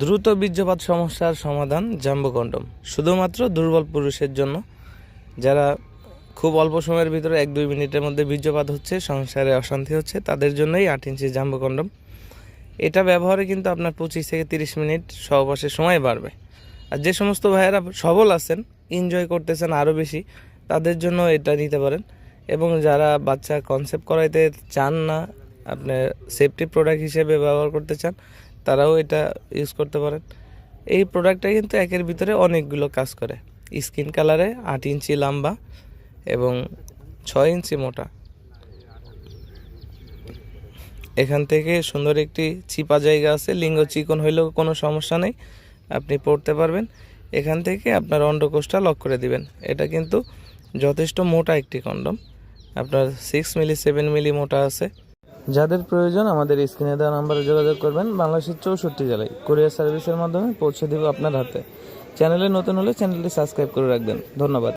দ্রুত বীর্যপাত সমস্যার সমাধান জাম্বো কন্ডম। শুধুমাত্র দুর্বল পুরুষের জন্য, যারা খুব অল্প সময়ের ভিতরে এক দুই মিনিটের মধ্যে বীর্যপাত হচ্ছে, সংসারে অশান্তি হচ্ছে, তাদের জন্যই আট ইঞ্চি জাম্বো কন্ডম। এটা ব্যবহারে কিন্তু আপনার পঁচিশ থেকে তিরিশ মিনিট সহবাসের সময় বাড়বে। আর যে সমস্ত ভাইয়েরা সবল আছেন এনজয় করতেছেন আরও বেশি, তাদের জন্য এটা নিতে পারেন। এবং যারা বাচ্চা কনসেপ্ট করাইতে চান না আপনার সেফটি প্রোডাক্ট হিসেবে ব্যবহার করতে চান, তারাও এটা ইউজ করতে পারেন। এই প্রোডাক্টটা কিন্তু একের ভিতরে অনেকগুলো কাজ করে। স্কিন কালারে আট ইঞ্চি লম্বা এবং ছয় ইঞ্চি মোটা। এখান থেকে সুন্দর একটি চিপা জায়গা আছে, লিঙ্গ চিকন হইলেও কোনো সমস্যা নেই, আপনি পড়তে পারবেন। এখান থেকে আপনার অন্ডকোষটা লক করে দিবেন। এটা কিন্তু যথেষ্ট মোটা একটি কন্ডম আপনার সিক্স মিলি সেভেন মিলি মোটা আছে। যাদের প্রয়োজন আমাদের স্ক্রিনে দেওয়া নাম্বারে যোগাযোগ করবেন। বাংলাদেশের চৌষট্টি জেলায় কুরিয়ার সার্ভিসের মাধ্যমে পৌঁছে দেব আপনার হাতে। চ্যানেলে নতুন হলে চ্যানেলটি সাবস্ক্রাইব করে রাখবেন। ধন্যবাদ।